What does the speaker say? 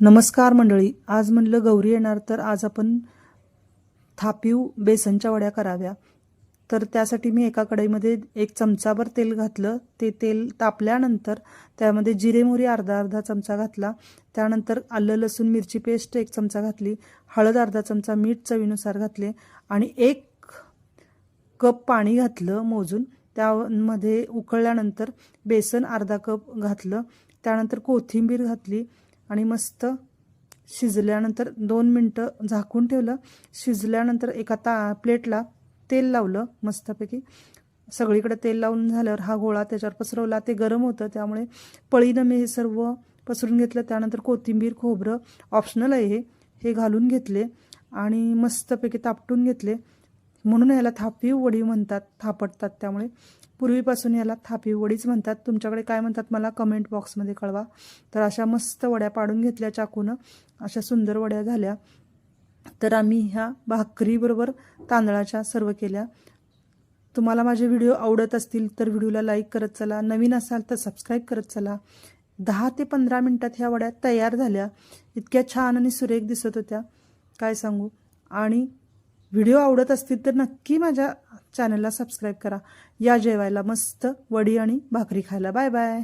नमस्कार मंडळी. आज म्हणलं गौरी येणार तर आज आपण थापीव बेसनच्या वड्या कराव्या. तर त्यासाठी मी एका कढईमध्ये एक चमचाभर तेल घातलं. ते तेल तापल्यानंतर त्यामध्ये जिरे मोहरी अर्धा अर्धा चमचा घातला. त्यानंतर आलं लसूण मिरची पेस्ट एक चमचा घातली. हळद अर्धा चमचा मीठ चवीनुसार घातले. आणि एक कप पाणी घातलं मोजून. त्यामध्ये उकळल्यानंतर बेसन अर्धा कप घातलं. त्यानंतर कोथिंबीर घातली. आणि मस्त शिजल्यानंतर दोन मिनटं झाकून ठेवलं. शिजल्यानंतर एका ता प्लेटला तेल लावलं मस्तपैकी. सगळीकडे तेल लावून झाल्यावर हा गोळा त्याच्यावर पसरवला. ते गरम होतं त्यामुळे पळीनं मी हे सर्व पसरून घेतलं. त्यानंतर कोथिंबीर खोबरं ऑप्शनल आहे हे हे घालून घेतले आणि मस्तपैकी तापटून घेतले. म्हणून याला थापीव वडी म्हणतात थापटतात त्यामुळे. पूर्वीपासून याला थापीव वडीच म्हणतात. तुमच्याकडे काय म्हणतात मला कमेंट बॉक्समध्ये कळवा. तर अशा मस्त वड्या पाडून घेतल्या चाकूनं. अशा सुंदर वड्या झाल्या. तर आम्ही ह्या भाकरीबरोबर तांदळाच्या सर्व केल्या. तुम्हाला माझे व्हिडिओ आवडत असतील तर व्हिडिओला लाईक करत चला. नवीन असाल तर सबस्क्राईब करत चला. दहा ते पंधरा मिनटात ह्या वड्या तयार झाल्या. इतक्या छान आणि सुरेख दिसत होत्या. काय सांगू? आणि व्हिडिओ आवडत असतील तर नक्की माझ्या चॅनलला सबस्क्राईब करा. या जेवायला मस्त वडी आणि भाकरी खायला. Bye bye.